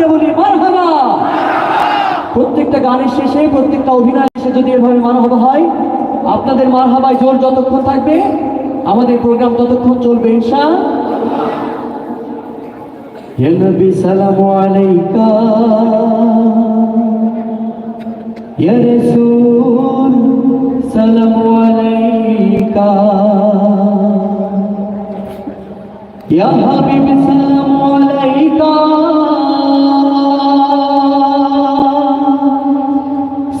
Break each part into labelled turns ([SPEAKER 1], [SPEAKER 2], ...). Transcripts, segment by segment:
[SPEAKER 1] দিয়ে বলি, মারহাবা। প্রত্যেকটা গানের শেষে, প্রত্যেকটা অভিনয় শেষে যদি এভাবে মারহাবা হয়, আপনাদের মারহাবায় জোর যতক্ষণ থাকবে, আমাদের প্রোগ্রাম ততক্ষণ চলবে, ইনশা। নবী, সালামু আলাইকা। ইয়া রাসূল, সালামু আলাইকা। ইয়া হাবিব, সালামু।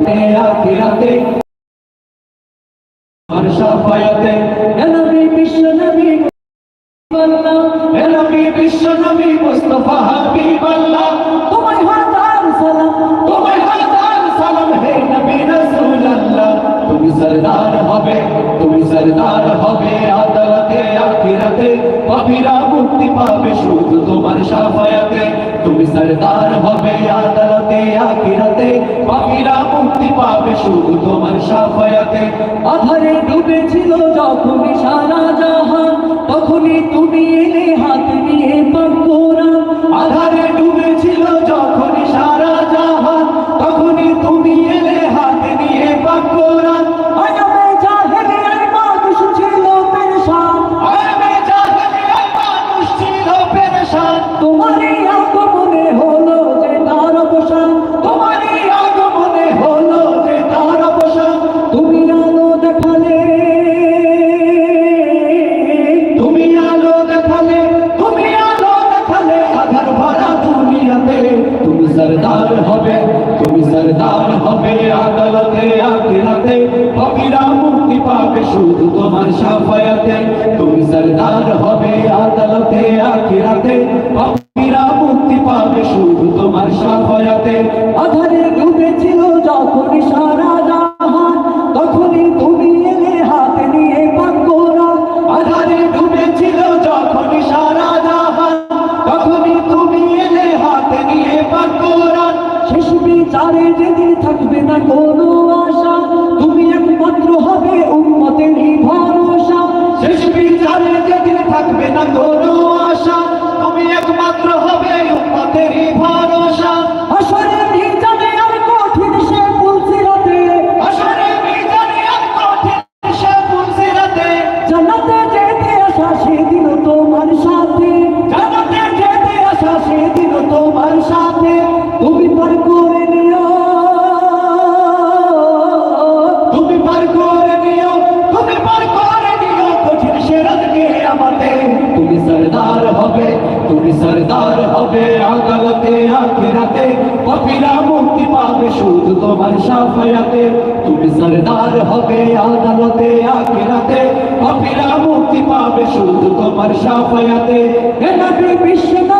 [SPEAKER 1] তুমি আখিরাতে তোমার শাফায়াতে ইয়া পাপীরা মুক্তি পাবে, শুধু তোমার শাফায়াতে তুমি সরদার হবে আদালতে, আখিরাতে। পাপীরা মুক্তি পাবে, শুধু তোমার শাফায়াতে আধারে ডুবেছিল যখন সারা জাহান, তখনই তুমি এলে হাত নিয়ে পাকোরা শুধু তোমার শাফায়াতে তুমি সরদার হবে আদালতে, আখিরাতে। পাপীরা মুক্তি পাবে শুধু তোমার শাফায়াতে আধারে ডুবেছিল যখন সারা জাহান, তখনই তুমি এলে হাত নিয়ে পাকোরা আধারে ডুবেছিল যখন সারা জাহান, তখনই তুমি এলে হাত নিয়ে পাকোরা শেষ বিচারে যেদিন থাকবে না কোনো আশা, তুমি একমাত্র হবে উম্মতেরই থাকবে না কোনো আশা। তুমি একমাত্র হবে উম্মতেরই ভরসা। আসরে মিজানে আর কঠিন সে পুলসিরাতে আসরে মিজানে আর কঠিন সে পুলসিরাতে জান্নাতে যেতে আসা সরদার হবে আদালতে, আখিরাতে। পাপীরা মুক্তি পাবে শুধু তোমার সাফায়াতে। তুমি সরদার হবে আদালতে, আখিরাতে। পাপীরা মুক্তি পাবে শুধু তোমার সাফায়াতে। নবী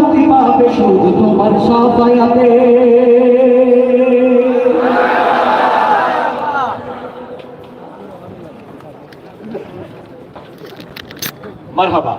[SPEAKER 1] শুধু তোমার সাফায়াতে মারহাবা।